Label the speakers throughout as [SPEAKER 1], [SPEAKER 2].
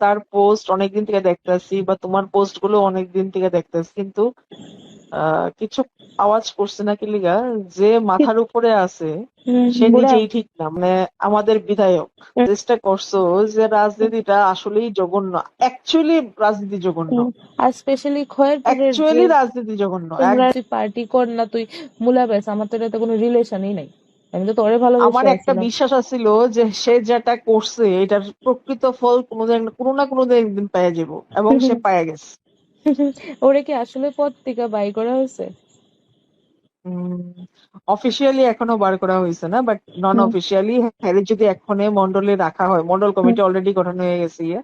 [SPEAKER 1] তার পোস্ট অনেকদিন থেকে দেখতেছি বা তোমার পোস্টগুলো অনেকদিন থেকে দেখতেছি কিন্তু কিছু আওয়াজ করছে না কি লিগা যে মাথার উপরে আছে সে নিজেই ঠিক না মানে আমাদের বিধায়ক চেষ্টা করছ যে রাজনীতিটা আসলেই জঘন্য অ্যাকচুয়ালি রাজনীতি জঘন্য।
[SPEAKER 2] আর স্পেশালি যে
[SPEAKER 1] অ্যাকচুয়ালি রাজনীতি জঘন্য
[SPEAKER 2] তুই পার্টি কর না তুই মুলা বেস আমার তো এটাতে কোনো রিলেশনই নাই। আমি তো তোরে ভালোবেসে
[SPEAKER 1] আমার একটা বিশ্বাস আছিল যে সে যেটা করছে এটার প্রকৃত ফল কোনোদিন কোনো না কোনোদিন একদিন পেয়ে যাব এবং সে পেয়ে গেছে।
[SPEAKER 2] ওরে কি আসলে পদ থেকে বাই করা হয়েছে?
[SPEAKER 1] অফিসিয়ালি এখনও বার করা হয়েছে না বাট নন অফিসিয়ালি হ্যারি যদি এখনে মন্ডলে রাখা হয় মন্ডল কমিটি অলরেডি গঠন হয়ে গেছে ইয়ে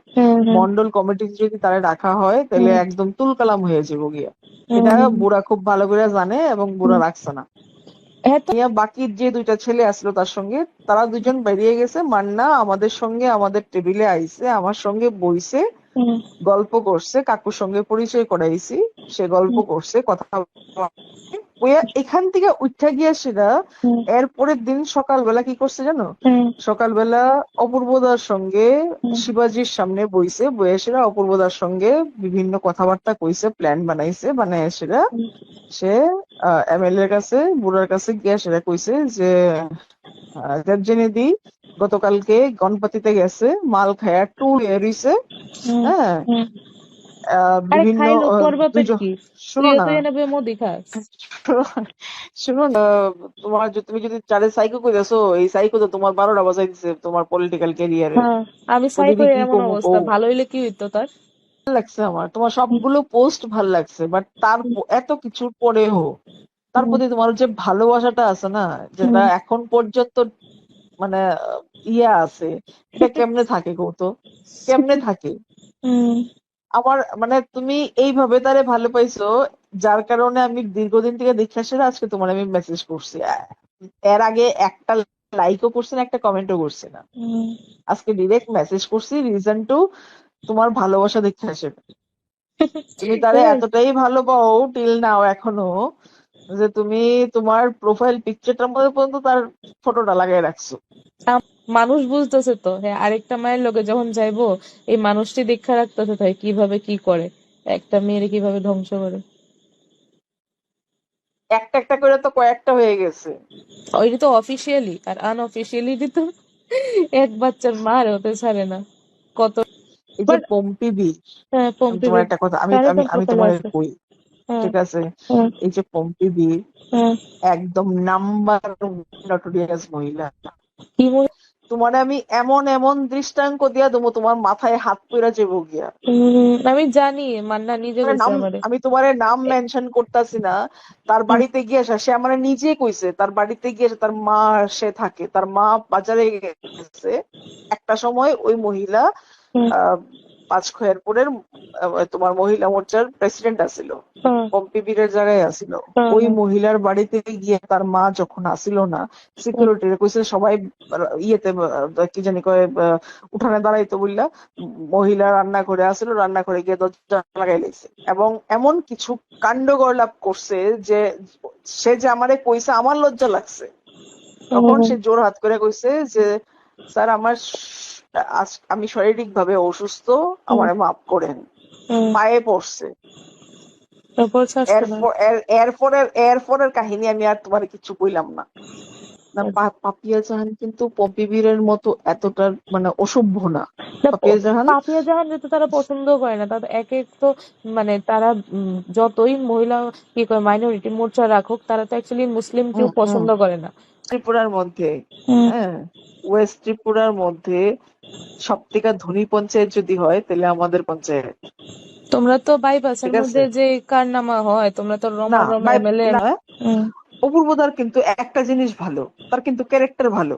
[SPEAKER 1] মন্ডল কমিটি যদি তারা রাখা হয় তাহলে একদম তুলকালাম হয়ে যাব গিয়া। এটা বুড়া খুব ভালো করে জানে এবং বুড়া রাখছে না।
[SPEAKER 2] হ্যাঁ
[SPEAKER 1] বাকি যে দুইটা ছেলে আসলো তার সঙ্গে, তারা দুজন বেরিয়ে গেছে। মান্না আমাদের সঙ্গে আমাদের টেবিলে আইছে, আমার সঙ্গে বইছে। গল্প করছে কাকুর সঙ্গে পরিচয় করাইছি সে গল্প করছে কথা এখান থেকে উঠা গিয়া সেটা
[SPEAKER 2] হুম,
[SPEAKER 1] এর পরের দিন সকালবেলা কি করছে জানো? সকালবেলা অপূর্বদার সঙ্গে। শিবাজির সামনে বইছে বইয়ে সেরা অপূর্বদার সঙ্গে বিভিন্ন কথাবার্তা কইছে প্ল্যান বানাইছে বানায় সেরা। সে এমএলএ এর কাছে বুড়ার কাছে গিয়া সেটা কইছে যে দেবজেনেদি গতকালকে গণপতিতে গেছে মাল খায়া টুর এরিছে হ্যাঁ।
[SPEAKER 2] হুম।
[SPEAKER 1] আহ,
[SPEAKER 2] আরে
[SPEAKER 1] বিভিন্ন
[SPEAKER 2] খাইলো
[SPEAKER 1] আহ,
[SPEAKER 2] তোর বাপের
[SPEAKER 1] দুজন-
[SPEAKER 2] কি?
[SPEAKER 1] শুনো না।
[SPEAKER 2] তো এনে বইয়ে মোদি খাস।
[SPEAKER 1] শুনো না তোমার তুমি যদি চারে সাইকো কইতেছো এই সাইকো তো তোমার বারোটা বাজাই দিছে তোমার পলিটিক্যাল ক্যারিয়ারে
[SPEAKER 2] আমি সাইকো এমন অবস্থা ভালো হইলে কি হইতো তার?
[SPEAKER 1] লাগছে আমার। তোমার সবগুলো পোস্ট ভালো লাগছে বাট তার এত কিছুর পরেও তার। প্রতি তোমার যে ভালোবাসাটা আছে না যেটা এখন পর্যন্ত মানে ইয়া আছে এটা কেমনে থাকে কৌতো কেমনে থাকে? আমার মানে তুমি এইভাবে তারে ভালো পাইছো যার কারণে আমি দীর্ঘদিন থেকে দেখে আসলে আজকে তোমার আমি মেসেজ করছি। এর আগে একটা লাইকও করছি না একটা কমেন্টও করছি না। আজকে ডিরেক্ট মেসেজ করছি রিজন টু তোমার ভালোবাসা দেখে আসে তুমি তারে এতটাই ভালো পাও টিল নাও এখনও যে তুমি তোমার প্রোফাইল পিকচারটার মধ্যে পর্যন্ত তার ফটোটা লাগিয়ে রাখছো।
[SPEAKER 2] মানুষ বুঝতেছে তো। হ্যাঁ আরেকটা মায়ের লোকে যখন যাইবো এই মানুষটি দীক্ষা রাখতেছে তাই কীভাবে কি করে? একটা মেয়ের কীভাবে ধ্বংস করে?
[SPEAKER 1] একটা একটা করে তো কয়েকটা হয়ে গেছে।
[SPEAKER 2] ওইটা তো অফিসিয়ালি আর আনঅফিসিয়ালি তো এক বাচ্চার মার হতে ছাড়ে না। কত
[SPEAKER 1] এই যে
[SPEAKER 2] But-
[SPEAKER 1] পম্পি বি
[SPEAKER 2] হ্যাঁ পম্পি
[SPEAKER 1] একটা কথা আমি আমি তোমার কই ঠিক আছে? এই যে পম্পি
[SPEAKER 2] হ্যাঁ।
[SPEAKER 1] একদম নাম্বার নটোরিয়াস মহিলা।
[SPEAKER 2] কি
[SPEAKER 1] তোমার আমি এমন এমন দৃষ্টান্ত দিয়া দেবো তোমার মাথায় হাত পইরা যাব গিয়া।
[SPEAKER 2] আমি জানি মান্না নিজে
[SPEAKER 1] আমি তোমার নাম মেনশন করতেছি না। তার বাড়িতে গিয়ে আসা সে আমার নিজে কইছে তার বাড়িতে গিয়ে তার মা সে থাকে তার মা বাজারে গেছে। একটা সময় ওই মহিলা আহ পাঁচখয়েরপুরের আহ, তোমার মহিলা মোর্চার প্রেসিডেন্ট
[SPEAKER 2] হ্যাঁ,
[SPEAKER 1] পম্পি বীরের জায়গায় আসিল। ওই মহিলার বাড়িতে গিয়ে তার মা যখন আসিল না সিকিউরিটি কইছে সবাই ইয়েতে কি জানি কয় উঠানে দাঁড়াইতো বললা মহিলা রান্না করে আসিল রান্না করে গিয়ে দরজা লাগাই লাইছে। এবং এমন কিছু কাণ্ড গড়লাপ করছে যে সে যে আমারে কইছে আমার লজ্জা লাগছে। তখন সে জোর হাত করে কইছে যে স্যার আমার আমি শারীরিক ভাবে অসুস্থ আমারে মাফ করেন। পায়ে পড়ছে। এরপরের এরপরের কাহিনী আমি আর তোমার কিছু কইলাম না। না পাপিয়া জাহান কিন্তু পপি বীরের মতো এতটা মানে অসভ্য না। পাপিয়া জাহান?
[SPEAKER 2] পাপিয়া জাহান যেহেতু তারা পছন্দ করে না। তাদের এক এক তো মানে তারা যতই মহিলা কি করে মাইনরিটি মোর্চা রাখুক তারা তো অ্যাকচুয়ালি মুসলিম কেউ। পছন্দ করে না।
[SPEAKER 1] ত্রিপুরার মধ্যে হ্যাঁ ওয়েস্ট ত্রিপুরার মধ্যে সব থেকে ধনী পঞ্চায়েত যদি হয় তাহলে আমাদের পঞ্চায়েত।
[SPEAKER 2] তোমরা তো বাইপাসের মধ্যে যে কারনামা হয় তোমরা তো রমা রমা
[SPEAKER 1] না, অপূর্বদার কিন্তু একটা জিনিস ভালো তার কিন্তু ক্যারেক্টার ভালো।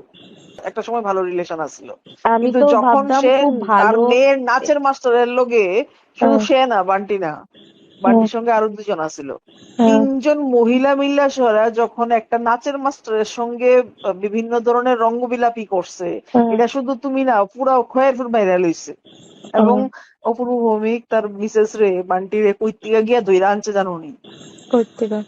[SPEAKER 1] একটা সময় ভালো রিলেশন আসছিল
[SPEAKER 2] আমি
[SPEAKER 1] কিন্তু
[SPEAKER 2] তো
[SPEAKER 1] যখন সে তার মেয়ের নাচের মাস্টারের লগে শুধু
[SPEAKER 2] হ্যাঁ।
[SPEAKER 1] সে না বান্টি না। বান্টির সঙ্গে আরও দুজন আছিল
[SPEAKER 2] হ্যাঁ,
[SPEAKER 1] তিনজন মহিলা মিল্লা সরা যখন একটা নাচের মাস্টারের সঙ্গে বিভিন্ন ধরনের রঙ্গবিলাপি করছে
[SPEAKER 2] হ্যাঁ।
[SPEAKER 1] এটা শুধু তুমি না পুরা খয়ের ফুর বাইরে লইছে। এবং অপূর্ব ভৌমিক তার মিসেস রে বান্টি রে কৈতিকা গিয়া দইরা আনছে জানো নি?
[SPEAKER 2] কর্তিকা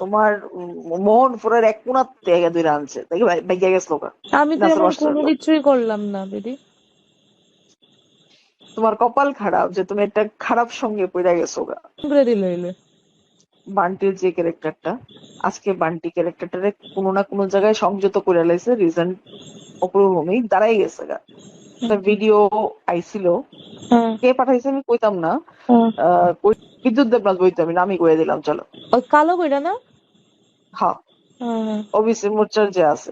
[SPEAKER 1] তোমার উম, মোহনপুরের এক কোনার থেকে দইরা আনছে। দেখি বাইকে গেছিল।
[SPEAKER 2] আমি তো কোনো কিছুই করলাম না দিদি।
[SPEAKER 1] তোমার কপাল খারাপ যে তুমি একটা খারাপ সঙ্গে পড়ে গেছো গা। বান্টির যে ক্যারেক্টারটা আজকে বান্টি ক্যারেক্টারটারে কোনো না কোনো জায়গায় সংযত করে লাইছে রিজন অপরভূমি দাঁড়াই গেছে গা। একটা ভিডিও আইছিল কে পাঠাইছে আমি কইতাম না বিদ্যুৎ দেবনাথ বইতে আমি নামই করে দিলাম চলো।
[SPEAKER 2] ওই কালো বইটা না?
[SPEAKER 1] হ্যাঁ। ওবিসি মোর্চার যে আছে।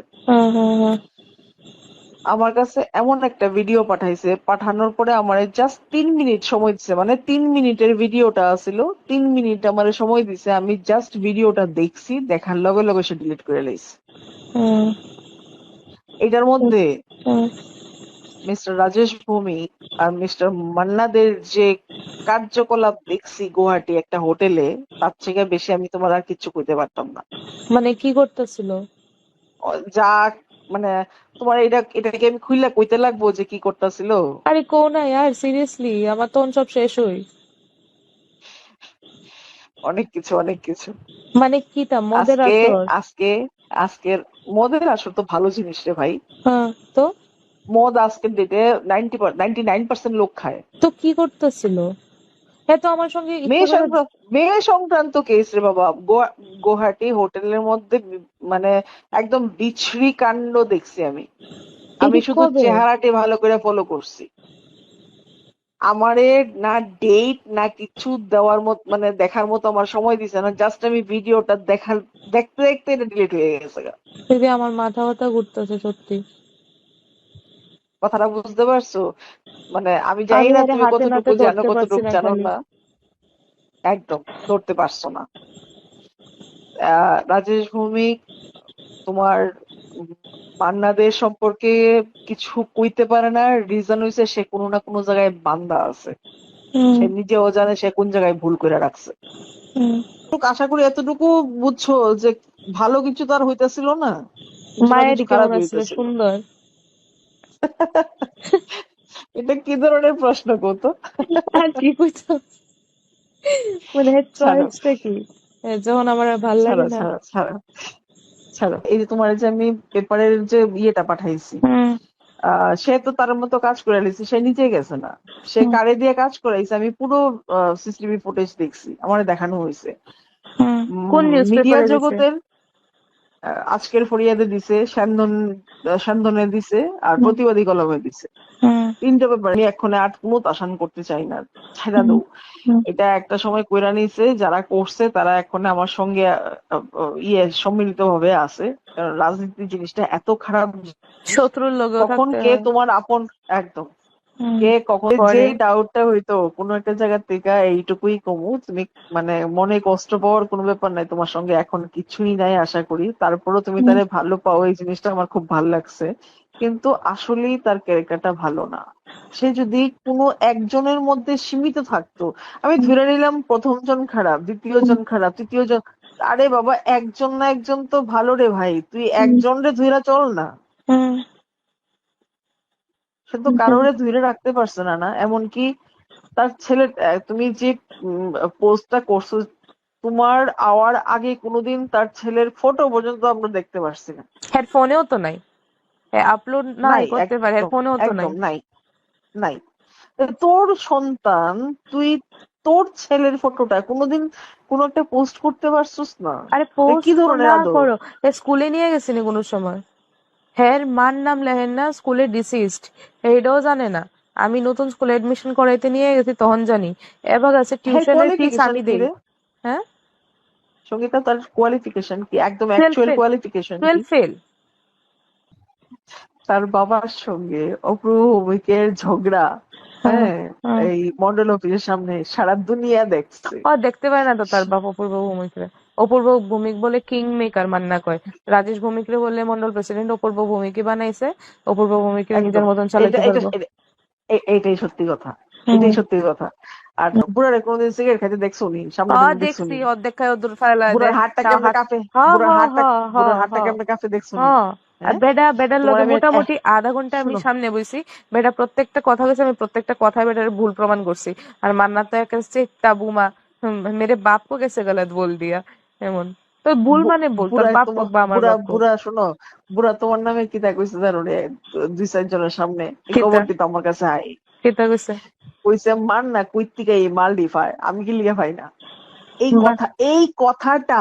[SPEAKER 1] আমার কাছে এমন একটা ভিডিও পাঠাইছে। পাঠানোর পরে আমার জাস্ট তিন মিনিট সময় দিছে। মানে তিন মিনিটের ভিডিওটা ছিল তিন মিনিট আমার সময় দিছে। আমি জাস্ট ভিডিওটা দেখছি। দেখার লগে লগে সে ডিলিট করে লাইছে। এটার মধ্যে মিস্টার রাজেশ ভৌমিক আর মিস্টার মান্নাদের যে কার্যকলাপ দেখছি গুয়াহাটি একটা হোটেলে তার থেকে বেশি আমি তোমার আর কিছু কইতে পারতাম না।
[SPEAKER 2] মানে কি করতেছিল?
[SPEAKER 1] যা মানে তোমার এটা এটাকে আমি খুইলা কইতে লাগবো যে কি করতেছিল।
[SPEAKER 2] আরে কো না ইয়ার সিরিয়াসলি আমার তখন সব শেষ হই।
[SPEAKER 1] অনেক কিছু অনেক কিছু।
[SPEAKER 2] মানে কি তা মদের
[SPEAKER 1] আজকে
[SPEAKER 2] আসর?
[SPEAKER 1] আজকে আজকের মদের আসর তো ভালো জিনিস রে ভাই।
[SPEAKER 2] হ্যাঁ তো?
[SPEAKER 1] মদ আজকের ডেটে নাইনটি নাইনটি নাইন পার্সেন্ট লোক খায়।
[SPEAKER 2] তো কি করতেছিল? হ্যাঁ তো আমার সঙ্গে
[SPEAKER 1] মেয়ে সংক্রান্ত মেয়ে সংক্রান্ত কেস রে বাবা গোয়া- গুয়াহাটি হোটেলের মধ্যে মানে একদম বিছড়ি কাণ্ড দেখছি আমি আমি শুধু? চেহারাটি ভালো করে ফলো করছি আমারে না ডেট না কিছু দেওয়ার মত মানে দেখার মতো আমার সময় দিছে না জাস্ট আমি ভিডিওটা দেখার দেখতে দেখতে এটা ডিলিট হয়ে গেছে।
[SPEAKER 2] দিদি আমার মাথা ব্যথা ঘুরতেছে সত্যি
[SPEAKER 1] কথাটা বুঝতে পারছ? মানে আমি জানি না তুমি কতটুকু জানো কতটুকু জানো না। একদম ধরতে পারছ না। আহ, রাজেশ ভৌমিক তোমার উম পান্নাদের সম্পর্কে কিছু কইতে পারে না। রিজন হইছে সে কোনো না কোনো জায়গায় বান্দা আছে। সে নিজেও জানে সে কোন জায়গায় ভুল করে রাখছে। আশা করি এতটুকু বুঝছ যে ভালো কিছু তার হইতেছিল না।
[SPEAKER 2] মায়ের সুন্দর।
[SPEAKER 1] এটা কি ধরনের প্রশ্ন কত
[SPEAKER 2] আর কি কইতো? মানে চয়েসটা কি? যখন আমার ভালো লাগে না।
[SPEAKER 1] ছাড়ো এই যে তোমার যে আমি পেপারের যে ইয়েটা পাঠাইছি সে তো তার মতো কাজ করে নিছে সে নিজে গেছে না। সে কারে দিয়ে কাজ করাইছে আমি পুরো সিসিটিভি ফুটেজ দেখছি আমার দেখানো হয়েছে
[SPEAKER 2] কোন নিউজ
[SPEAKER 1] মিডিয়া জগতের আজকের ফরিয়াদে দিছে স্যান্দন স্যান্দনে দিছে আর প্রতিবাদী কলমে দিছে। তিনটা ব্যাপার আমি এখন আর কোনো আসান করতে চাই না ছেড়া। দৌ। এটা একটা সময় কইরা নিছে যারা করছে তারা এখন আমার সঙ্গে ইয়ে সম্মিলিত ভাবে আছে। কারণ রাজনীতি জিনিসটা এত খারাপ
[SPEAKER 2] শত্রুর লোকেও
[SPEAKER 1] কখন কে তোমার আপন একদম। কে কখন
[SPEAKER 2] করে।
[SPEAKER 1] যে ডাউটটা হইতো কোনো একটা জায়গা থেকে এইটুকুই কমু। তুমি মানে মনে কষ্ট পাওয়ার কোনো ব্যাপার নাই তোমার সঙ্গে এখন কিছুই নাই আশা করি। তারপরও তুমি। তারে ভালো পাও এই জিনিসটা আমার খুব ভালো লাগছে। কিন্তু আসলেই তার ক্যারেক্টারটা ভালো না। সে যদি কোনো একজনের মধ্যে সীমিত থাকতো আমি ধরে নিলাম প্রথম জন খারাপ দ্বিতীয় জন খারাপ তৃতীয় জন আরে বাবা একজন না একজন তো ভালো রে ভাই। তুই একজন রে ধইরা চল না। সে তো কারোরে ধরে রাখতে পারছে না না? এমনকি তার ছেলে তুমি যে পোস্টটা করছ তোমার আওয়ার আগে কোনোদিন তার ছেলের ফটো পর্যন্ত আমরা দেখতে পারছি না।
[SPEAKER 2] হ্যাঁ ফোনেও তো নাই। আপলোড নাই করতে পারে
[SPEAKER 1] একদম,
[SPEAKER 2] ফোনেও তো নাই।
[SPEAKER 1] নাই নাই। তোর সন্তান তুই তোর ছেলের ফটোটা কোনোদিন কোনো একটা পোস্ট করতে পারছিস না?
[SPEAKER 2] আরে পোস্ট
[SPEAKER 1] কি ধরনের
[SPEAKER 2] না
[SPEAKER 1] আদর?
[SPEAKER 2] স্কুলে নিয়ে গেছিনি কোনো সময়? হ্যার মার নাম লেহেন না স্কুলে ডিসিস্ট এইটাও জানে না। আমি নতুন স্কুলে এডমিশন করাইতে নিয়ে গেছি তখন জানি। এবার আছে টিউশনের ফিস আমি দেই। হ্যাঁ?
[SPEAKER 1] সঙ্গীতা তার কোয়ালিফিকেশন কি? একদম অ্যাকচুয়াল কোয়ালিফিকেশন
[SPEAKER 2] টুয়েলভ ফেল
[SPEAKER 1] তার বাবার সঙ্গে অপূর্ব ভৌমিকের ঝগড়া। হ্যাঁ এই মন্ডল অফিসের সামনে সারা দুনিয়া দেখছে।
[SPEAKER 2] ও দেখতে পায় না তো তার বাপ অপূর্ব ভৌমিকরে অপূর্ব ভৌমিক বলে কিং মেকার মান্না কয়। রাজেশ ভৌমিকরে বললে মন্ডল প্রেসিডেন্ট অপূর্ব ভৌমিকই বানাইছে অপূর্ব ভৌমিকরে নিজের মতন চালাতে পারব।
[SPEAKER 1] এটা- এ- এটাই সত্যি কথা। এটাই সত্যি কথা। আর বুড়ারে কোনোদিন সিগারেট খাইতে দেখছ নি? সামনে
[SPEAKER 2] ও
[SPEAKER 1] দেখছি
[SPEAKER 2] অর্ধেক খায় দূর ফেলা
[SPEAKER 1] বুড়ার হাতটা কেমন
[SPEAKER 2] হ্যাঁ,
[SPEAKER 1] বুড়ার
[SPEAKER 2] হ্যাঁ,
[SPEAKER 1] হাতটা
[SPEAKER 2] হ্যাঁ,
[SPEAKER 1] বুড়ার
[SPEAKER 2] হ্যাঁ,
[SPEAKER 1] হাতটা
[SPEAKER 2] হ্যাঁ।
[SPEAKER 1] কেমন কাঁপে দেখছ
[SPEAKER 2] হ্যাঁ।
[SPEAKER 1] হ্যাঁ?
[SPEAKER 2] বেডা বেডার লগে মোটামুটি আধা ঘণ্টা আমি সামনে বইছি। বেডা প্রত্যেকটা কথা বলছে আমি প্রত্যেকটা কথা বেটার ভুল প্রমাণ করছি। আর মান্না তো একটা চেকটা বুমা। মেরে বাপ কো কেসে গলত বল দিয়া। এমন। তো ভুল মানে ভুল তোর
[SPEAKER 1] বুড়া
[SPEAKER 2] বাপ কোক বা আমার বাপ।
[SPEAKER 1] বুড়া শোনো বুড়া তোমার নামে কি তা কইছে জানো রে? দুই চারজনের সামনে। এই
[SPEAKER 2] কিতা?
[SPEAKER 1] খবরটি তো আমার কাছে আই।
[SPEAKER 2] কেতা কইছে?
[SPEAKER 1] কইছে মান না কই থেকে এই মাল ডিফার আমি কি লিখে পাই না? এই কথা এই কথাটা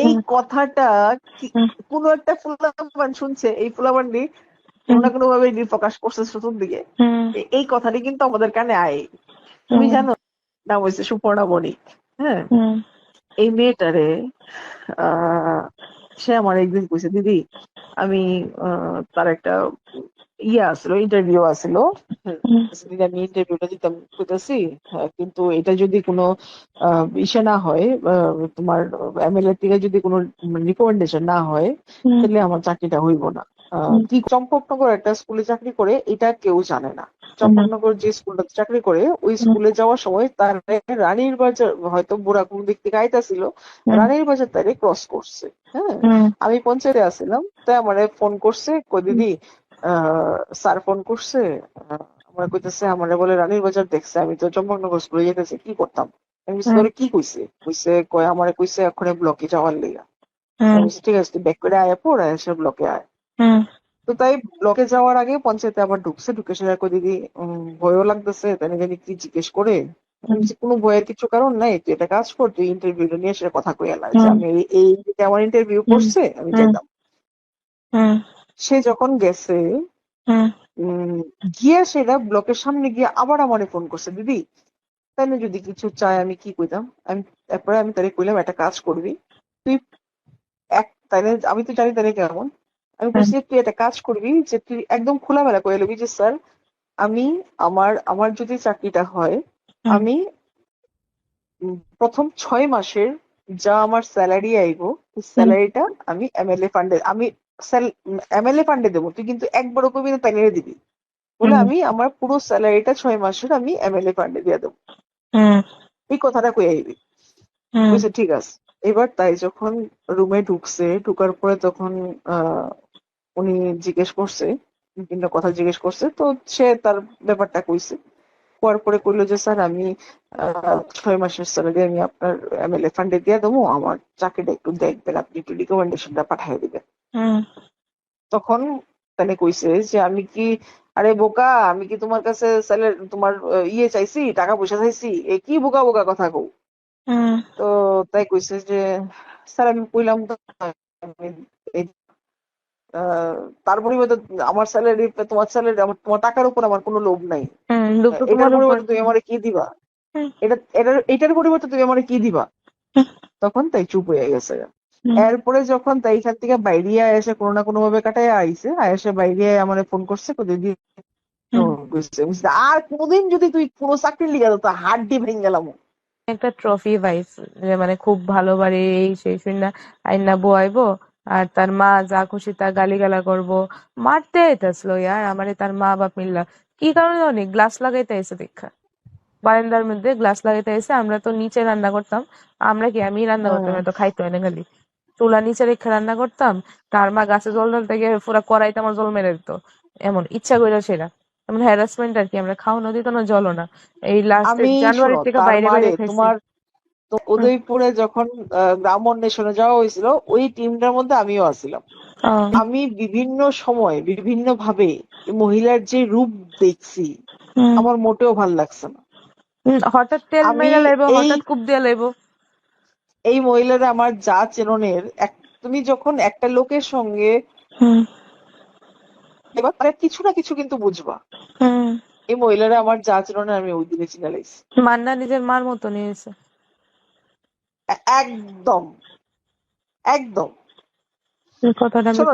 [SPEAKER 1] এই কথাটা কি-। কোনো একটা ফুলাবান শুনছে। এই ফুলাবানটি কোনো না কোনো ভাবে প্রকাশ করছে শুধুর দিকে। এই কথাটি কিন্তু আমাদের কানে আয় তুমি জানো নাম হয়েছে সুপর্ণা বণিক হ্যাঁ? এই মেয়েটারে সে আমার একদিন কইছে দিদি আমি তার একটা ইয়ে আসলো ইন্টারভিউ আসলো। দিদি আমি ইন্টারভিউটা দিতাম কইতাছি হ্যাঁ, কিন্তু এটা যদি কোনো ইসে না হয় তোমার এমএলএ থেকে যদি কোনো রিকমেন্ডেশন না হয় তাহলে আমার চাকরিটা হইব না। কি চম্পকনগর একটা স্কুলে চাকরি করে এটা কেউ জানে না। চম্পকনগর যে স্কুলটাতে চাকরি করে ওই স্কুলে যাওয়ার সময় তার রানীর বাজার হয়তো বুড়া কোন দিক থেকে আইতাছিল রানীর বাজার তারে ক্রস করছে হ্যাঁ? আমি পঞ্চায়েতে আসছিলাম তাই আমারে ফোন করছে কই দিদি স্যার ফোন করছে আমার কইতেছে আমারে বলে রানীর বাজার দেখছে আমি তো চম্পকনগর স্কুলে যেতেছি কি করতাম? আমি তোরে কি কইছে? কইছে কয় আমারে কইছে এখন ব্লকে যাওয়ার লিগা। ঠিক আছে তুই ব্যাক করে আয় পড় এসে ব্লকে আয়। তো তাই ব্লকে যাওয়ার আগে পঞ্চায়েতে আবার ঢুকছে। ঢুকে সে কই দিদি ভয়ও লাগতেছে। তাই জানি কি জিজ্ঞেস করে? কোনো ভয়ের কিছু কারণ নাই। তুই একটা কাজ কর তুই ইন্টারভিউটা নিয়ে এসে কথা কই এলা যে আমি এই- আমার ইন্টারভিউ। করছে আমি। যেতাম সে যখন গেছে উম, গিয়ে সেটা ব্লকের সামনে গিয়ে আবার আমারে ফোন করছে দিদি তাইলে যদি কিছু চাই আমি কি কইতাম? আমি তারপরে আমি তারে কইলাম একটা কাজ করবি। তুই এক তাইলে আমি তো জানি তারে কেমন। আমি বলছি তুই একটা কাজ করবি যে তুই একদম খোলামেলা করে লবি যে স্যার আমি আমার আমার যদি চাকরিটা হয় আমি প্রথম ছয় মাসের যা আমার স্যালারি আইবো স্যালারিটা আমি এমএলএ ফান্ডে আমি এমএলএ ফান্ডে দেবো। তুই কিন্তু একবারও কবি না তাইলে দিবি। বলে আমি আমার পুরো স্যালারিটা ছয় মাসের আমি এমএলএ ফান্ডে দিয়ে দেবো। এই কথাটা কই আইবি? বুঝছে ঠিক আছে। এবার তাই যখন রুমে ঢুকছে ঢুকার পরে তখন আহ, উনি জিজ্ঞেস করছে বিভিন্ন কথা জিজ্ঞেস করছে তো সে তার ব্যাপারটা কইছে। কোয়ার পরে কইলো যে স্যার আমি ছয় মাসের স্যালারি আমি আপনার এমএলএ ফান্ডে দিয়ে দেবো আমার চাকরিটা একটু দেখবেন আপনি একটু রিকমেন্ডেশনটা পাঠিয়ে দিবেন। তখন তাহলে কইছে যে আমি কি আরে বোকা আমি কি তোমার কাছে স্যালারি তোমার ইয়ে চাইছি টাকা পয়সা চাইছি? এ কি বোকা বোকা কথা কও?
[SPEAKER 2] হুম,
[SPEAKER 1] তো তাই কইছে যে স্যার আমি কইলাম তো তার পরিবর্তে আমার স্যালারি তোমার স্যালারি আমার তোমার টাকার উপর আমার কোনো লোভ নাই। এটার পরিবর্তে তুমি আমারে কি দিবা? এটা এটার এটার পরিবর্তে তুমি আমারে কি দিবা? তখন তাই চুপ হয়ে গেছে। এরপরে যখন তাই এখান থেকে বাইরে এসে কোনো না কোনো ভাবে কাটায় আইছে আইসে বাইরে আমারে ফোন করছে দিদি আর কোনোদিন যদি তুই কোনো চাকরি লিগা তো হাড্ডি ভেঙে গেলাম
[SPEAKER 2] একটা ট্রফি পাইস যে মানে খুব ভালো বাড়ি এই সেই শুনে আইনা বয়াইবো। আর তার মা যা খুশি তা গালিগালা করব। মারতে আইতাছিল ইয়ার আমারে তার মা বাপ মিল্লা। কি কারণে অনেক গ্লাস লাগাইতে আইছে দেখা বারান্দার মধ্যে গ্লাস লাগাইতে আইছে আমরা তো নিচে রান্না করতাম। আমরা কি আমি রান্না করতাম। এত খাইতো না খালি। চুলা নিচে রেখে রান্না করতাম। তার মা গাছে জল ঢালতে গিয়ে পুরা কড়াইতে আমার জল মেরে দিত। এমন ইচ্ছা করে সেটা এমন হ্যারাসমেন্ট আর কি আমরা খাওয়ানো দিত না জলও না। এই লাস্ট জানুয়ারি থেকে বাইরে বাইরে
[SPEAKER 1] তোমার তো উদয়পুরে যখন গ্রাম অন্বেষণে যাওয়া হয়েছিল ওই টিমটার মধ্যে আমিও আছিলাম আমি বিভিন্ন সময় বিভিন্ন ভাবে মহিলার যে রূপ দেখছি আমার মোটেও ভালো লাগছে না।
[SPEAKER 2] হঠাৎ তেল
[SPEAKER 1] আমি
[SPEAKER 2] মেরে লাইবো
[SPEAKER 1] এই-
[SPEAKER 2] হঠাৎ কুপ দিয়ে লাইবো।
[SPEAKER 1] এই মহিলারা আমার যা চেননের তুমি যখন একটা লোকের সঙ্গে এবার তার কিছু না কিছু কিন্তু বুঝবা। এই মহিলারা আমার যা চেননের আমি ওই দিনে চিনে লাইছি।
[SPEAKER 2] মান্না নিজের মার মতো নিয়েছে
[SPEAKER 1] একদম একদম।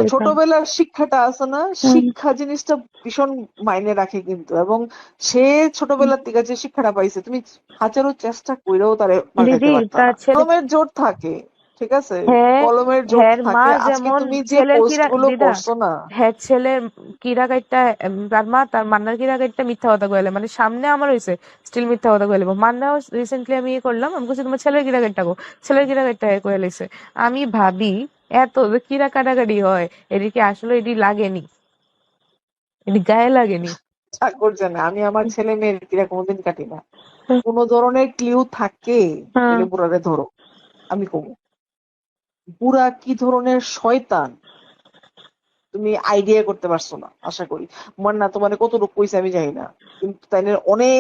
[SPEAKER 1] ছোটবেলার শিক্ষাটা আছে না? শিক্ষা জিনিসটা ভীষণ মাইনে রাখে কিন্তু এবং সে ছোটবেলার থেকে যে শিক্ষাটা পাইছে তুমি হাজারো চেষ্টা করেও তারে জোর থাকে। ঠিক আছে?
[SPEAKER 2] হ্যাঁ,
[SPEAKER 1] কলমের জোর
[SPEAKER 2] হ্যার মা
[SPEAKER 1] থাকে আজকে তুমি যে
[SPEAKER 2] ছেলের
[SPEAKER 1] পোস্ট
[SPEAKER 2] কিরা-
[SPEAKER 1] গুলো
[SPEAKER 2] দিদা,
[SPEAKER 1] করছ না।
[SPEAKER 2] হ্যাঁ ছেলের কিরা কাইটটা তার মা তার মান্নার কিরা কাইটটা মিথ্যা কথা কইলে মানে সামনে আমার হইছে স্টিল মিথ্যা কথা কইলে মান্নাও রিসেন্টলি আমি ইয়ে করলাম আমি কইছি তোমার ছেলের কিরা কাইটটা গো ছেলের কিরা কাইটটা কইয়া লাইছে আমি ভাবি এত যে কিরা কাটাকাটি হয় এদিকে আসলে এটি লাগেনি। এটি গায়ে লাগেনি।
[SPEAKER 1] ঠাকুর জানে আমি আমার ছেলে মেয়ের কিরা কোনোদিন কাটি না। কোন ধরনের ক্লিউ থাকে বুড়ারে ধরো আমি কমু। বুড়া কি ধরনের শয়তান? তুমি আইডিয়া করতে পারছ না, আশা করি। মান্না, তোমার কতটুকু কইছে আমি জানি না। কিন্তু তাইলে অনেক